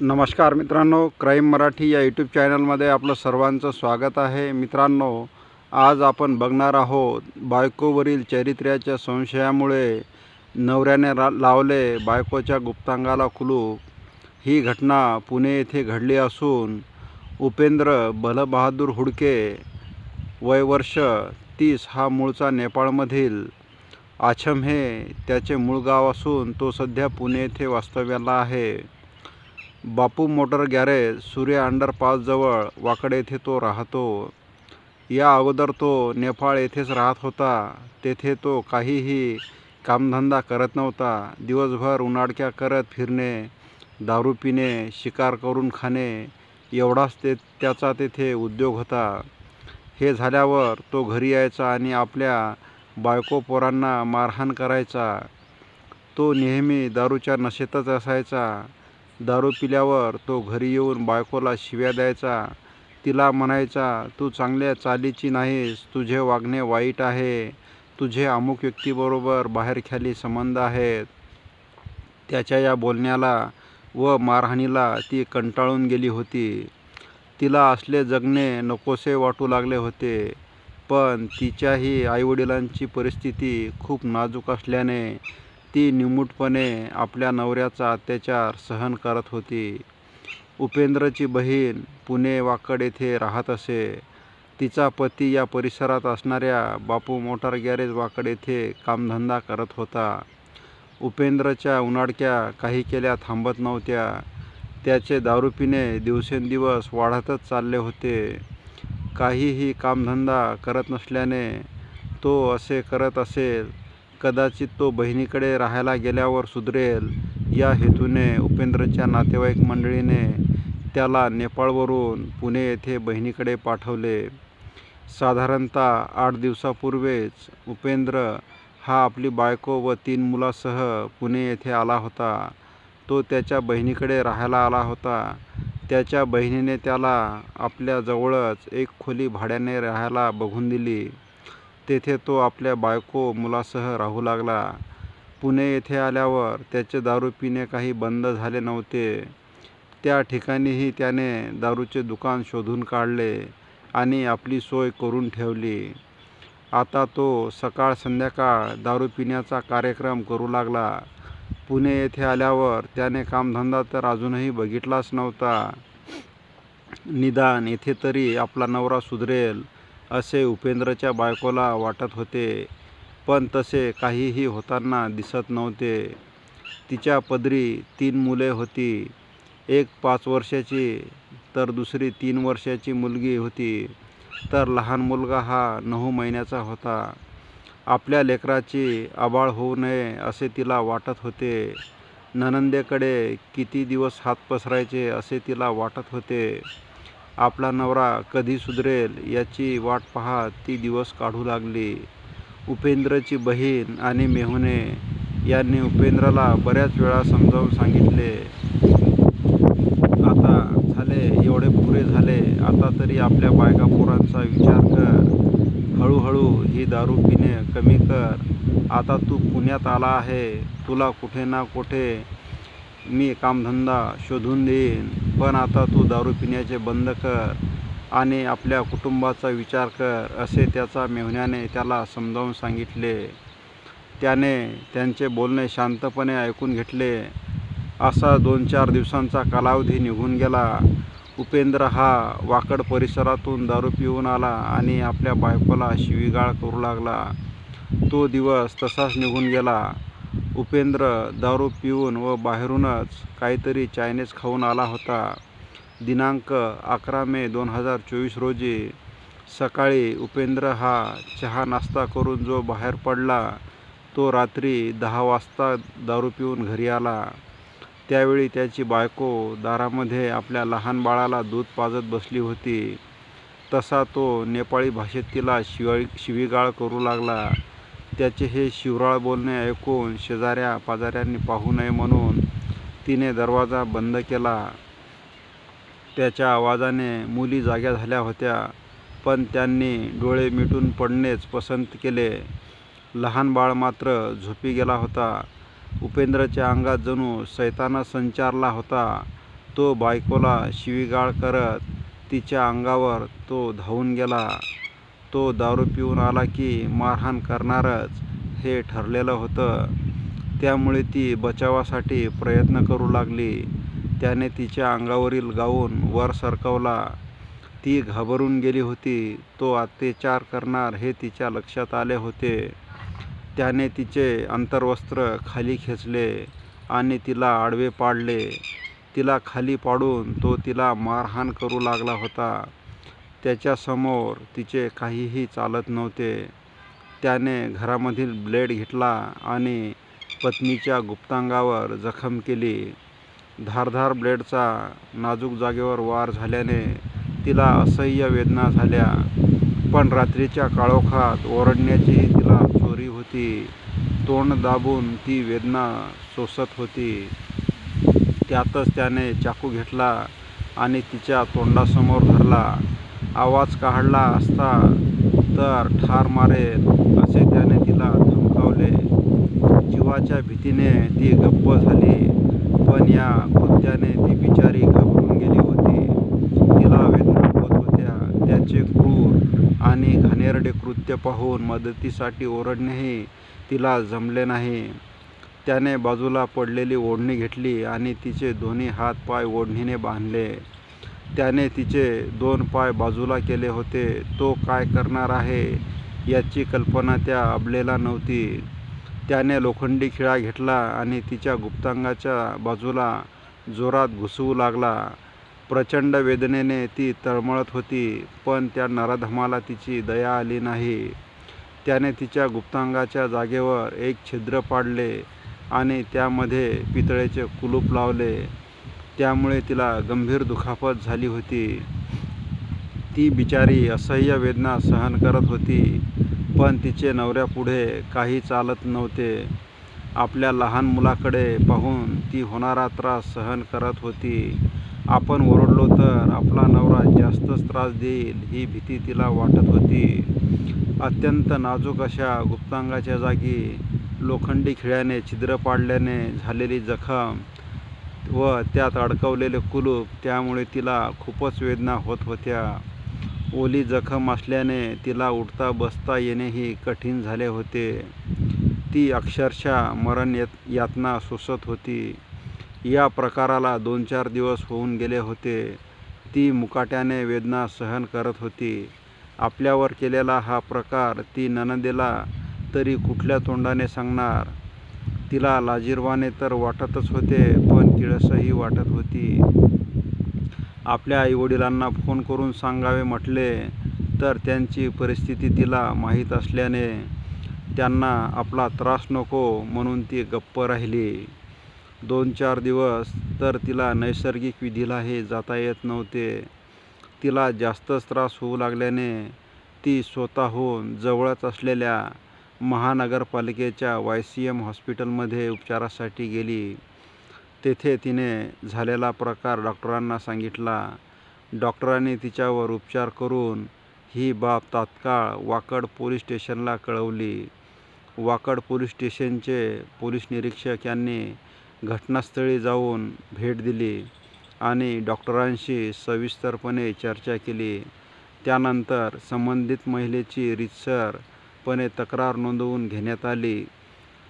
नमस्कार मित्रांनो क्राईम मराठी या यूट्यूब चॅनलमध्ये आपलं सर्वांचं स्वागत आहे. मित्रांनो आज आपण बघणार आहोत बायकोवरील चरित्र्याच्या संशयामुळे नवऱ्याने रा लावले बायकोच्या गुप्तांगाला कुलूप. ही घटना पुणे येथे घडली असून उपेंद्र बलबहादूर हुडके वय वर्ष तीस हा मूळचा नेपाळमधील आछम हे. त्याचे मूळ गाव असून तो सध्या पुणे येथे वास्तव्याला आहे. बापू मोटर गॅरेज सूर्य अंडरपासजवळ वाकडे येथे तो राहतो. या अगोदर तो नेपाळ येथेच राहत होता. तेथे तो काहीही कामधंदा करत नव्हता. दिवसभर उन्हाडक्या करत फिरणे दारू पिणे शिकार करून खाणे एवढाच ते त्याचा तेथे उद्योग होता. हे झाल्यावर तो घरी यायचा आणि आपल्या बायको पोरांना मारहाण करायचा. तो नेहमी दारूच्या नशेतच असायचा. दारू पिल्यावर तो घरी येऊन बायकोला शिव्या द्यायचा. तिला म्हणायचा तू चांगल्या चालीची नाहीस. तुझे वागणे वाईट आहे. तुझे अमुक व्यक्तीबरोबर बाहेरख्याली संबंध आहेत. त्याच्या या बोलण्याला व मारहाणीला ती कंटाळून गेली होती. तिला असले जगणे नकोसे वाटू लागले होते. पण तिच्याही आईवडिलांची परिस्थिती खूप नाजूक असल्याने ती निमूटपणे आपल्या नवऱ्याचा अत्याचार सहन करत होती. उपेंद्रची बहीण पुणे वाकड येथे राहत असे. तिचा पती या परिसरात असणाऱ्या बापू मोटार गॅरेज वाकड येथे कामधंदा करत होता. उपेंद्रच्या उन्हाडक्या काही केल्या थांबत नव्हत्या. त्याचे दारू पिणे दिवसेंदिवस वाढतच चालले होते. काहीही कामधंदा करत नसल्याने तो असे करत असेल कदाचित तो बहिणीकडे राहायला गेल्यावर सुधरेल. या हेतूने उपेंद्रच्या नातेवाईक मंडळीने त्याला नेपाळवरून पुणे येथे बहिणीकडे पाठवले. साधारणतः आठ दिवसापूर्वीच उपेंद्र हा आपली बायको व तीन मुलासह पुणे येथे आला होता. तो त्याच्या बहिणीकडे राहायला आला होता. त्याच्या बहिणीने त्याला आपल्या जवळच एक खोली भाड्याने राहायला बघून दिली. तेथे तो आपल्या बायको मुलासह राहू लागला. पुणे येथे आल्यावर त्याचे दारू पिणे काही बंद झाले नव्हते. त्या ठिकाणीही त्याने दारूचे दुकान शोधून काढले आणि आपली सोय करून ठेवली. आता तो सकाळ संध्याकाळ दारू पिण्याचा कार्यक्रम करू लागला. पुणे येथे आल्यावर त्याने कामधंदा तर अजूनही बघितलाच नव्हता. निदान येथे तरी आपला नवरा सुधरेल. असे उपेंद्रच्या बायकोला वाटत होते पण तसे काहीही होताना दिसत नव्हते. तिच्या पदरी तीन मुले होती. एक पाच वर्षाची तर दुसरी तीन वर्षाची मुलगी होती. तर लहान मुलगा हा नऊ महिन्याचा होता. आपल्या लेकराची आबाळ होऊ नये असे तिला वाटत होते. ननंदेकडे किती दिवस हात पसरायचे असे तिला वाटत होते. आपला नवरा कधी सुधरेल याची वाट पाहत ती दिवस काढू लागली. उपेंद्रची बहीण आणि मेहुणे यांनी उपेंद्रला बऱ्याच वेळा समजावून सांगितले आता झाले एवढे पुरे झाले आता तरी आपल्या बायका पोरांचा विचार कर. हळूहळू ही दारू पिणे कमी कर. आता तू पुण्यात आला आहे तुला कुठे ना कुठे मी कामधंदा शोधून देईन. पण आता तू दारू पिण्याचे बंद कर आणि आपल्या कुटुंबाचा विचार कर असे त्याचा मेहण्याने त्याला समजावून सांगितले. त्याने त्यांचे बोलणे शांतपणे ऐकून घेतले. असा दोन चार दिवसांचा कालावधी निघून गेला. उपेंद्र हा वाकड परिसरातून दारू पिऊन आला आणि आपल्या बायकोला शिवीगाळ करू लागला. तो दिवस तसाच निघून गेला. उपेंद्र दारू पिऊन व बाहेरूनच काहीतरी चायनीज खाऊन आला होता. दिनांक अकरा मे दोन हजार चोवीस रोजी सकाळी उपेंद्र हा चहा नाश्ता करून जो बाहेर पडला तो रात्री दहा वाजता दारू पिऊन घरी आला. त्यावेळी त्याची बायको दारामध्ये आपल्या लहान बाळाला दूध पाजत बसली होती. तसा तो नेपाळी भाषेत तिला शिवाळी शिवीगाळ करू लागला. त्याचे हे शिवराळ बोलणे ऐकून शेजाऱ्या पाजाऱ्यांनी पाहू नये म्हणून तिने दरवाजा बंद केला. त्याच्या आवाजाने मुली जाग्या झाल्या होत्या पण त्यांनी डोळे मिटून पडणेच पसंत केले. लहान बाळ मात्र झोपी गेला होता. उपेंद्रच्या अंगात जणू सैताना संचारला होता. तो बायकोला शिवीगाळ करत तिच्या अंगावर तो धावून गेला. तो दारू पिऊन आला की मारहाण करणारच हे ठरलेलं होतं. त्यामुळे ती बचावासाठी प्रयत्न करू लागली. त्याने तिच्या अंगावरील गाऊन वर सरकवला. ती घाबरून गेली होती. तो अत्याचार करणार हे तिच्या लक्षात आले होते. त्याने तिचे अंतर्वस्त्र खाली खेचले आणि तिला आडवे पाडले. तिला खाली पाडून तो तिला मारहाण करू लागला होता. त्याच्यासमोर तिचे काहीही चालत नव्हते. त्याने घरामधील ब्लेड घेतला आणि पत्नीच्या गुप्तांगावर जखम केली. धारधार ब्लेडचा नाजूक जागेवर वार झाल्याने तिला असह्य वेदना झाल्या. पण रात्रीच्या काळोखात ओरडण्याची तिला चोरी होती. तोंड दाबून ती वेदना सोसत होती. त्यातच त्याने चाकू घेतला आणि तिच्या तोंडासमोर धरला. आवाज काढला असता तर ठार मारेल असे त्याने तिला धमकावले. जीवाच्या भीतीने ती गप्प झाली पण या कृत्याने ती बिचारी घाबरून गेली होती. तिला वेदना होत होत्या. त्याचे क्रूर आणि घाणेरडे कृत्य पाहून मदतीसाठी ओरडणेही तिला जमले नाही. त्याने बाजूला पडलेली ओढणी घेतली आणि तिचे दोन्ही हात पाय ओढणीने बांधले. त्याने तिचे दोन पाय बाजूला केले होते. तो काय करणार आहे याची कल्पना त्या अबलेला नव्हती. त्याने लोखंडी खिळा घेतला आणि तिच्या गुप्तांगाच्या बाजूला जोरात घुसवू लागला. प्रचंड वेदनेने ती तळमळत होती पण त्या नराधमाला तिची दया आली नाही. त्याने तिच्या गुप्तांगाच्या जागेवर एक छिद्र पाडले आणि त्यामध्ये पितळेचे कुलूप लावले. त्यामुळे तिला गंभीर दुखापत झाली होती. ती बिचारी असह्य वेदना सहन करत होती पण तिचे नवऱ्यापुढे काही चालत नव्हते. आपल्या लहान मुलाकडे पाहून ती होणारा त्रास सहन करत होती. आपण ओरडलो तर आपला नवरा जास्तच त्रास देईल ही भीती तिला वाटत होती. अत्यंत नाजूक अशा गुप्तांगाच्या जागी लोखंडी खिळ्याने छिद्र पाडल्याने झालेली जखम व त्यात अडकवलेले कुलूप त्यामुळे तिला खूपच वेदना होत होत्या. ओली जखम असल्याने तिला उठता बसता येणेही कठीण झाले होते. ती अक्षरशः मरण यात यातना सोसत होती. या प्रकाराला दोन चार दिवस होऊन गेले होते. ती मुकाट्याने वेदना सहन करत होती. आपल्यावर केलेला हा प्रकार ती ननदेला तरी कुठल्या तोंडाने सांगणार? तिला लाजिरवाने तर वाटतच होते पण तिळसही वाटत होती. आपल्या आईवडिलांना फोन करून सांगावे म्हटले तर त्यांची परिस्थिती तिला माहीत असल्याने त्यांना आपला त्रास नको म्हणून ती गप्प राहिली. दोन चार दिवस तर तिला नैसर्गिक विधीलाही जाता येत नव्हते. तिला जास्तच त्रास होऊ लागल्याने ती स्वतःहून जवळच असलेल्या महानगरपालिकेच्या वाय सी एम हॉस्पिटलमध्ये उपचारासाठी गेली. तेथे तिने झालेला प्रकार डॉक्टरांना सांगितला. डॉक्टरांनी तिच्यावर उपचार करून ही बाब तात्काळ वाकड पोलीस स्टेशनला कळवली. वाकड पोलीस स्टेशनचे पोलीस निरीक्षक यांनी घटनास्थळी जाऊन भेट दिली आणि डॉक्टरांशी सविस्तरपणे चर्चा केली. त्यानंतर संबंधित महिलेची रीतसरपणे तक्रार नोंदवून घेण्यात आली.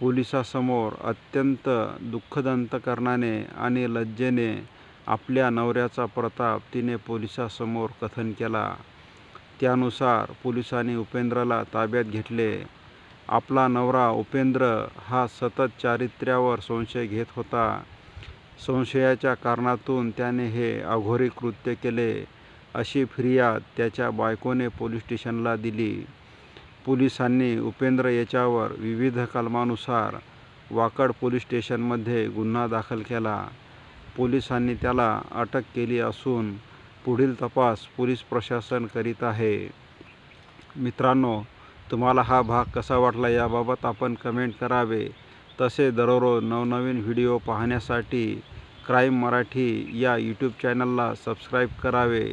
पोलिसासमोर अत्यंत दुःखदंतकरणाने आणि लज्जेने आपल्या नवऱ्याचा प्रताप तिने पोलिसासमोर कथन केला. त्यानुसार पोलिसांनी उपेंद्रला ताब्यात घेतले. आपला नवरा उपेंद्र हा सतत चारित्र्यावर संशय घेत होता. संशयाच्या कारणातून त्याने हे अघोरी कृत्य केले अशी फिर्याद त्याच्या बायकोने पोलीस स्टेशनला दिली. पोलिसांनी उपेंद्र याच्यावर विविध कलमानुसार वाकड पोलीस स्टेशनमध्ये गुन्हा दाखल केला. पोलिसांनी त्याला अटक केली असून पुढील तपास पोलीस प्रशासन करीत आहे. मित्रांनो तुम्हाला हा भाग कसा वाटला याबाबत आपण कमेंट करावे. तसे दररोज नवनवीन व्हिडिओ पाहण्यासाठी क्राईम मराठी या यूट्यूब चॅनलला सबस्क्राईब करावे.